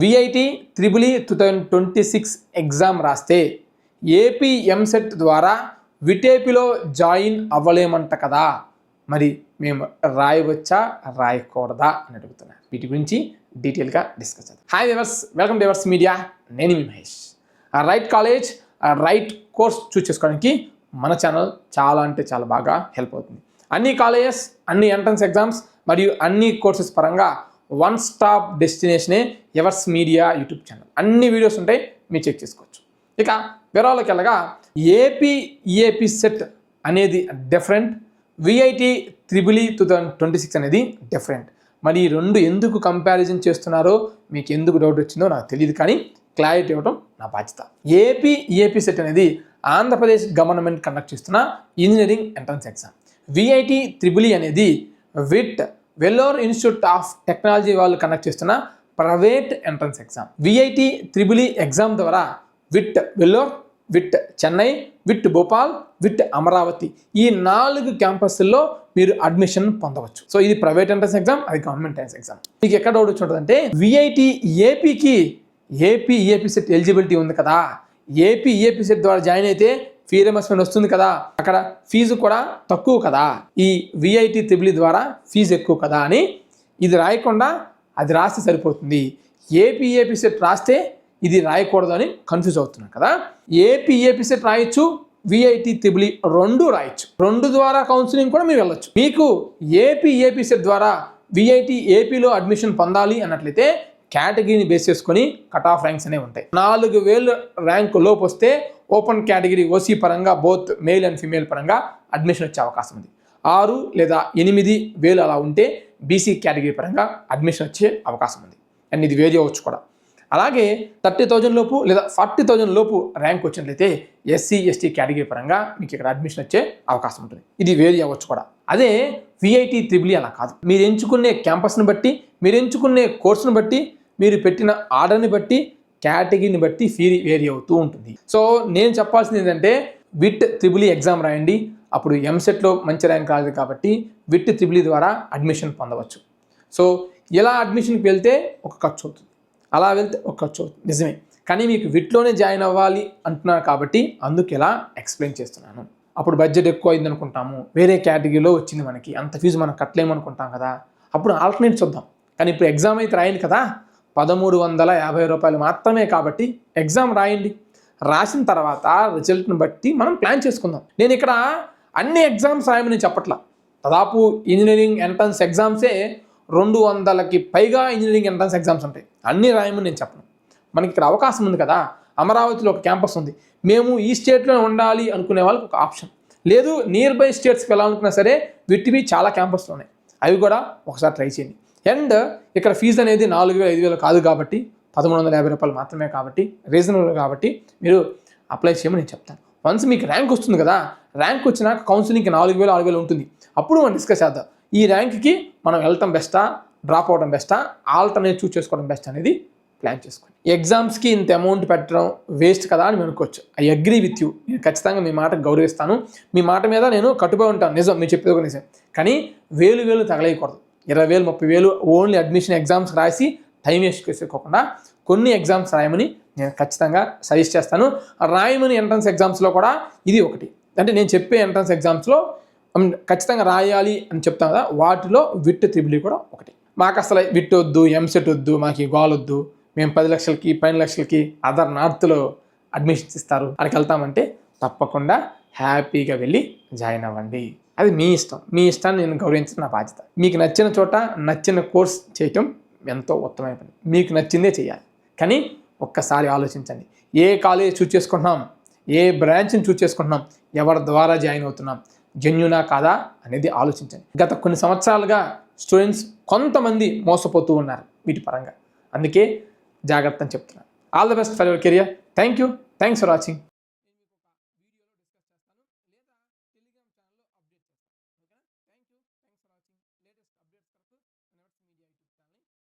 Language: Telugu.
విఐటి ఈ two thousand twenty six exam రాస్తే ఏపీ ఎంసెట్ ద్వారా విటేపిలో జాయిన్ అవ్వలేమంట కదా. మరి మేము రాయవచ్చా? రాయకూడదా? అని అడుగుతున్నారు వీటి గురించి డీటెయిల్గా డిస్కస్ చేద్దాం. Hi viewers welcome to viewers media నేను మీ Mahesh. Right college right course choose చేసుకోవడానికి మన ఛానల్ చాలా అంటే చాలా బాగా హెల్ప్ అవుతుంది. అన్ని కాలేజెస్ అన్ని ఎంట్రన్స్ ఎగ్జామ్స్ మరియు అన్ని కోర్సెస్ పరంగా వన్ స్టాప్ డెస్టినేషనే ఎవర్స్ మీడియా యూట్యూబ్ ఛానల్. అన్ని వీడియోస్ ఉంటాయి మీరు చెక్ చేసుకోవచ్చు. ఇక వివరాలకు వెళ్ళగా ఏపీ ఈఏపీ సెట్ అనేది different VIT triple E two thousand twenty six అనేది డిఫరెంట్ మరి ఈ రెండు ఎందుకు కంపారిజన్ చేస్తున్నారో మీకు ఎందుకు డౌట్ వచ్చిందో నాకు తెలియదు కానీ క్లారిటీ ఇవ్వడం నా బాధ్యత. ఏపీ ఈఏపీ సెట్ అనేది ఆంధ్రప్రదేశ్ గవర్నమెంట్ కండక్ట్ చేస్తున్న engineering entrance exam VIT triple E అనేది VIT Vellore institute of technology వాళ్ళు కండక్ట్ చేస్తున్న private entrance exam. VIT triple E exam ద్వారా విట్ వెల్లోర్ విట్ చెన్నై విట్ భోపాల్ విట్ అమరావతి ఈ నాలుగు క్యాంపస్ల్లో మీరు అడ్మిషన్ పొందవచ్చు. సో ఇది ప్రైవేట్ ఎంట్రన్స్ ఎగ్జామ్ అది గవర్నమెంట్ ఎంట్రన్స్ ఎగ్జామ్. మీకు ఎక్కడ డౌట్ వచ్చి ఉంటుందంటే విఐటి ఏపీకి ఏపీ ఈఏపీ సెట్ ఎలిజిబిలిటీ ఉంది కదా. ఏపీ ఈఏపీ సెట్ ద్వారా జాయిన్ అయితే ఫీ రియంబర్స్మెంట్ వస్తుంది కదా అక్కడ ఫీజు కూడా తక్కువ కదా. ఈ విఐటి త్రిబుల్ ద్వారా ఫీజు ఎక్కువ కదా అని ఇది రాయకుండా అది రాస్తే సరిపోతుంది. ఏపీఏపీ సెట్ రాస్తే ఇది రాయకూడదు అని కన్ఫ్యూజ్ అవుతున్నాను కదా. ఏపీఏపీ సెట్ రాయొచ్చు విఐటి త్రిబుల్ రెండు రాయొచ్చు. రెండు ద్వారా కౌన్సిలింగ్ కూడా మీరు వెళ్ళొచ్చు. మీకు ఏపీఏపీ సెట్ ద్వారా విఐటి ఏపీలో అడ్మిషన్ పొందాలి అన్నట్లయితే కేటగిరీని బేస్ చేసుకొని కట్ ఆఫ్ ర్యాంక్స్ అనేవి ఉంటాయి. నాలుగు వేలు ర్యాంక్ లోపు వస్తే ఓపెన్ కేటగిరీ ఓసీ పరంగా బోత్ మేల్ అండ్ ఫీమేల్ పరంగా అడ్మిషన్ వచ్చే అవకాశం ఉంది. ఆరు లేదా ఎనిమిది వేలు అలా ఉంటే బీసీ కేటగిరీ పరంగా అడ్మిషన్ వచ్చే అవకాశం ఉంది. అండ్ ఇది వేరే అవ్వచ్చు కూడా. అలాగే థర్టీ థౌజండ్ లోపు లేదా ఫార్టీ థౌజండ్ లోపు ర్యాంక్ వచ్చినట్లయితే ఎస్సీ ఎస్టీ కేటగిరీ పరంగా మీకు ఇక్కడ అడ్మిషన్ వచ్చే అవకాశం ఉంటుంది. ఇది వేరీ అవ్వచ్చు కూడా. అదే విఐటి త్రిబుల్ అలా కాదు. మీరు ఎంచుకునే క్యాంపస్ని బట్టి మీరు ఎంచుకునే కోర్సును బట్టి మీరు పెట్టిన ఆర్డర్ని బట్టి కేటగిరీని బట్టి ఫీ వేరీ అవుతూ ఉంటుంది. సో నేను చెప్పాల్సింది ఏంటంటే విట్ త్రిబులి ఎగ్జామ్ రాయండి. అప్పుడు ఎంసెట్లో మంచి ర్యాంక్ రాలేదు కాబట్టి విట్ త్రిబులి ద్వారా అడ్మిషన్ పొందవచ్చు. సో ఇలా అడ్మిషన్కి వెళ్తే ఒక ఖర్చు అవుతుంది. అలా వెళ్తే ఒక ఖర్చు అవుతుంది. నిజమే. కానీ మీకు విట్లోనే జాయిన్ అవ్వాలి అంటున్నారు కాబట్టి అందుకు ఇలా ఎక్స్ప్లెయిన్ చేస్తున్నాను. అప్పుడు బడ్జెట్ ఎక్కువ అయింది అనుకుంటాము. వేరే కేటగిరీలో వచ్చింది మనకి. అంత ఫీజు మనం కట్టలేము అనుకుంటాం కదా. అప్పుడు ఆల్టర్నేట్ చూద్దాం. కానీ ఇప్పుడు ఎగ్జామ్ అయితే రాయింది కదా. పదమూడు వందల యాభై రూపాయలు మాత్రమే కాబట్టి ఎగ్జామ్ రాయండి. రాసిన తర్వాత రిజల్ట్ని బట్టి మనం ప్లాన్ చేసుకుందాం. నేను ఇక్కడ అన్ని ఎగ్జామ్స్ రాయమని చెప్పట్లా. దాదాపు ఇంజనీరింగ్ ఎంట్రన్స్ ఎగ్జామ్సే రెండు వందలకి పైగా ఇంజనీరింగ్ ఎంట్రన్స్ ఎగ్జామ్స్ ఉంటాయి. అన్నీ రాయమని నేను చెప్పను. మనకి ఇక్కడ అవకాశం ఉంది కదా. అమరావతిలో ఒక క్యాంపస్ ఉంది. మేము ఈ స్టేట్లో ఉండాలి అనుకునే వాళ్ళకి ఒక ఆప్షన్. లేదు నియర్ బై స్టేట్స్కి వెళ్ళాలనుకున్నా సరే వీటివి చాలా క్యాంపస్లు ఉన్నాయి. అవి కూడా ఒకసారి ట్రై చేయండి. అండ్ ఇక్కడ ఫీజు అనేది నాలుగు వేలు ఐదు వేలు కాదు కాబట్టి పదమూడు వందల యాభై రూపాయలు మాత్రమే కాబట్టి రీజనబుల్ కాబట్టి మీరు అప్లై చేయమని నేను చెప్తాను. వన్స్ మీకు ర్యాంక్ వస్తుంది కదా ర్యాంక్ వచ్చినాక కౌన్సిలింగ్కి నాలుగు వేలు ఆరు వేలు ఉంటుంది. అప్పుడు మనం డిస్కస్ చేద్దాం. ఈ ర్యాంక్కి మనం వెళ్ళటం బెస్టా డ్రాప్ అవడం బెస్టా ఆల్టర్నేట్ చూస్ చేసుకోవడం బెస్ట్ అనేది ప్లాన్ చేసుకోండి. ఎగ్జామ్స్కి ఇంత అమౌంట్ పెట్టడం వేస్ట్ కదా అని అనుకోవచ్చు. ఐ అగ్రీ విత్ యూ నేను ఖచ్చితంగా మీ మాట గౌరవిస్తాను. మీ మాట మీద నేను కట్టుబడి ఉంటాను. నిజం మీరు చెప్పేది ఒక నిజం. కానీ వేలు వేలు తగలేయకూడదు. ఇరవై వేలు ముప్పై వేలు ఓన్లీ అడ్మిషన్ ఎగ్జామ్స్ రాసి టైం వేస్ట్ చేసుకోకుండా కొన్ని ఎగ్జామ్స్ రాయమని నేను ఖచ్చితంగా సజెస్ట్ చేస్తాను. రాయమని ఎంట్రన్స్ ఎగ్జామ్స్లో కూడా ఇది ఒకటి. అంటే నేను చెప్పే ఎంట్రన్స్ ఎగ్జామ్స్లో ఖచ్చితంగా రాయాలి అని చెప్తాను కదా వాటిలో విట్ త్రిబుల్ కూడా ఒకటి. మాకు అసలు విట్ వద్దు ఎంసెట్ వద్దు మాకు గోల్ వద్దు. మేము పది లక్షలకి పన్నెండు లక్షలకి అదర్ నార్త్లో అడ్మిషన్స్ ఇస్తారు. అక్కడికి వెళ్తామంటే తప్పకుండా హ్యాపీగా వెళ్ళి జాయిన్ అవ్వండి. అది మీ ఇష్టం. మీ ఇష్టాన్ని నేను గౌరవించిన నా బాధ్యత. మీకు నచ్చిన చోట నచ్చిన కోర్స్ చేయటం ఎంతో ఉత్తమమైన పని. మీకు నచ్చిందే చేయాలి. కానీ ఒక్కసారి ఆలోచించండి. ఏ కాలేజ్ చూస్ చేసుకుంటున్నాం? ఏ బ్రాంచ్ని చూస్ చేసుకుంటున్నాం? ఎవరి ద్వారా జాయిన్ అవుతున్నాం? జెన్యునా కాదా అనేది ఆలోచించండి. గత కొన్ని సంవత్సరాలుగా స్టూడెంట్స్ కొంతమంది మోసపోతూ ఉన్నారు వీటి పరంగా. అందుకే జాగ్రత్త అని చెప్తున్నాను. All the best for your career. Thank you thanks for watching. Latest updates కొరకు ఎన్ఎవర్స్ మీడియా యూట్యూబ్ ఛానల్ని